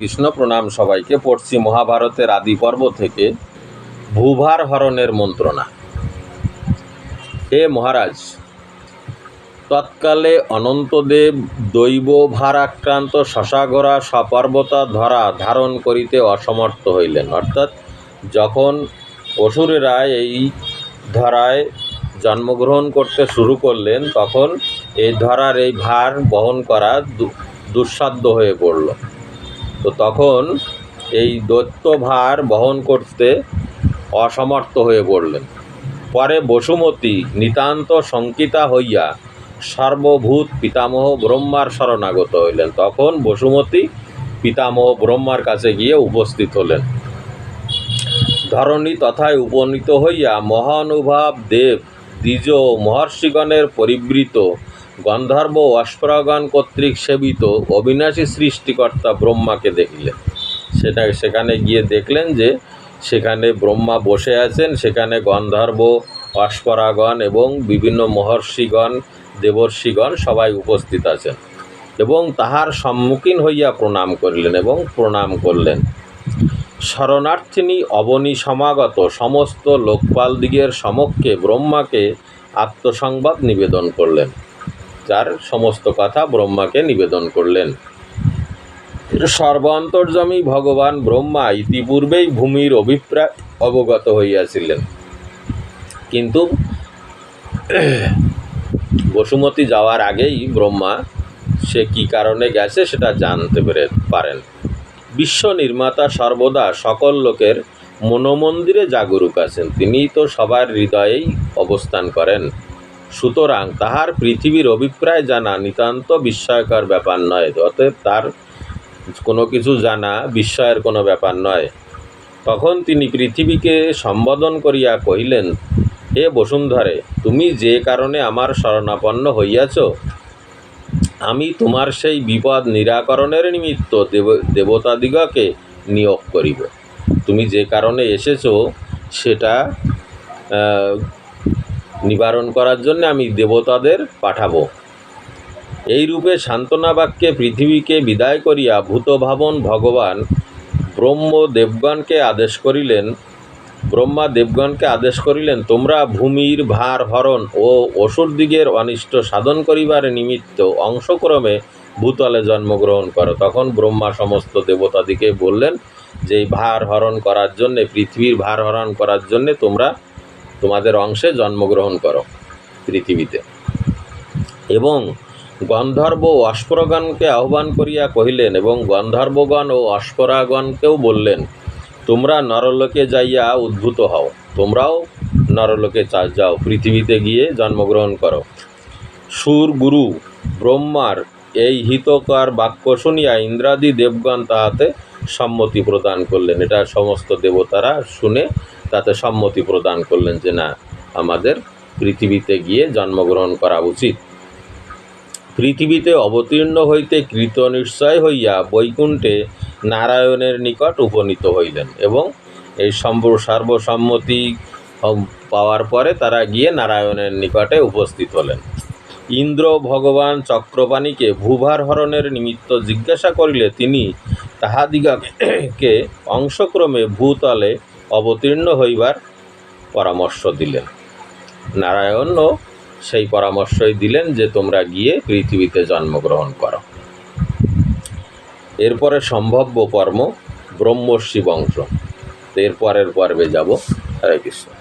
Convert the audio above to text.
কৃষ্ণ প্রণাম সবাইকে পড়ছি মহাভারতের আদি পর্ব থেকে ভূভার হরণের মন্ত্রণা। হে মহারাজ, তৎকালে অনন্তদেব দৈব ভারাক্রান্ত শশাগরা সপর্বতা ধরা ধারণ করিতে অসমর্থ হইলেন। অর্থাৎ যখন অসুরেরা এই ধরায় জন্মগ্রহণ করতে শুরু করলেন, তখন এই ধরার এই ভার বহন করা দুঃসাধ্য হয়ে পড়ল। তো তখন এই দৈত্য ভার বহন করতে অসমর্থ হয়ে পড়লেন। পরে বসুমতী নিতান্ত শঙ্কিতা হইয়া সর্বভূত পিতামহ ব্রহ্মার শরণাগত হইলেন। তখন বসুমতী পিতামহ ব্রহ্মার কাছে গিয়ে উপস্থিত হলেন। ধরণী তথায় উপনীত হইয়া মহানুভাব দেব, দ্বিজ মহর্ষিগণের পরিবৃত গন্ধর্ব অশ্বরাগণ কর্তৃক সেবিত অবিনাশী সৃষ্টিকর্তা ব্রহ্মাকে দেখলেন। সেটা সেখানে গিয়ে দেখলেন যে সেখানে ব্রহ্মা বসে আছেন, সেখানে গন্ধর্ব অশ্বরাগণ এবং বিভিন্ন মহর্ষিগণ, দেবর্ষিগণ সবাই উপস্থিত আছেন এবং তাহার সম্মুখীন হইয়া প্রণাম করিলেন এবং প্রণাম করলেন। শরণার্থিনী অবনী সমাগত সমস্ত লোকপালদিগের সমক্ষে ব্রহ্মাকে আত্মসংবাদ নিবেদন করলেন। যার সমস্ত কথা ব্রহ্মাকে নিবেদন করলেন। সর্বান্তর্যামী ভগবান ব্রহ্মা ইতিপূর্বেই ভূমির অভিপ্রায় অবগত হইয়াছিলেন। কিন্তু বসুমতী যাওয়ার আগেই ব্রহ্মা সে কি কারণে গেছে সেটা জানতে পেরে পারেন। বিশ্ব নির্মাতা সর্বদা সকল লোকের মনোমন্দিরে জাগরুক আছেন। তিনি তো সবার হৃদয়েই অবস্থান করেন। সুতরাং তাহার পৃথিবীর অভিপ্রায় জানা নিতান্ত বিস্ময়কর ব্যাপার নয়, অতএব তার কোনো কিছু জানা বিস্ময়ের কোনো ব্যাপার নয়। তখন তিনি পৃথিবীকে সম্বোধন করিয়া কহিলেন, হে বসুন্ধরে, তুমি যে কারণে আমার শরণাপন্ন হইয়াছ, আমি তোমার সেই বিপদ নিরাকরণের নিমিত্ত দেব দেবতাদিগকে নিয়োগ করিব। তুমি যে কারণে এসেছ, সেটা নিবারণ করার জন্য আমি দেবতাদের পাঠাবো। এই রূপে সান্ত্বনা বাক্যে পৃথিবীকে বিদায় করিয়া ভূতভাবন ভগবান ব্রহ্ম দেবগণকে আদেশ করিলেন ব্রহ্মা দেবগণকে আদেশ করিলেন, তোমরা ভূমির ভার হরণ ও অসুরদিগের অনিষ্ট সাধন করিবার নিমিত্ত অংশক্রমে ভূতলে জন্মগ্রহণ করো। তখন ব্রহ্মা সমস্ত দেবতাদিকে বললেন, যে ভার হরণ করার জন্যে, পৃথিবীর ভার হরণ করার জন্যে তোমরা তোমাদের অংশে জন্মগ্রহণ করো পৃথিবীতে। এবং গন্ধর্ব ও অশ্বরগণকে আহ্বান করিয়া কহিলেন, এবং গন্ধর্বগণ ও অশ্বরাগণকেও বললেন, তোমরা নরলোকে যাইয়া উদ্ভূত হও। তোমরাও নরলোকে যাও, পৃথিবীতে গিয়ে জন্মগ্রহণ করো। সুর গুরু ব্রহ্মার এই হিতকর বাক্য শুনিয়া ইন্দ্রাদি দেবগণ তাহাতে সম্মতি প্রদান করলেন। এটা সমস্ত দেবতারা শুনে তাতে সম্মতি প্রদান করলেন যে না, আমাদের পৃথিবীতে গিয়ে জন্মগ্রহণ করা উচিত। পৃথিবীতে অবতীর্ণ হইতে কৃত নিশ্চয় হইয়া বৈকুণ্ঠে নারায়ণের নিকট উপনীত হইলেন এবং এই সর্বসম্মতি পাওয়ার পরে তারা গিয়ে নারায়ণের নিকটে উপস্থিত হলেন। ইন্দ্র ভগবান চক্রপাণীকে ভূভার হরণের নিমিত্ত জিজ্ঞাসা করিলে তিনি তাহাদিগকে অংশক্রমে ভূতলে অবতীর্ণ হইবার পরামর্শ দিলেন। নারায়ণও সেই পরামর্শই দিলেন যে তোমরা গিয়ে পৃথিবীতে জন্মগ্রহণ করো। এরপরে সম্ভাব্য কর্ম ব্রহ্মর্ষি বংশ। এরপরের পর্বে যাব। হরে কৃষ্ণ।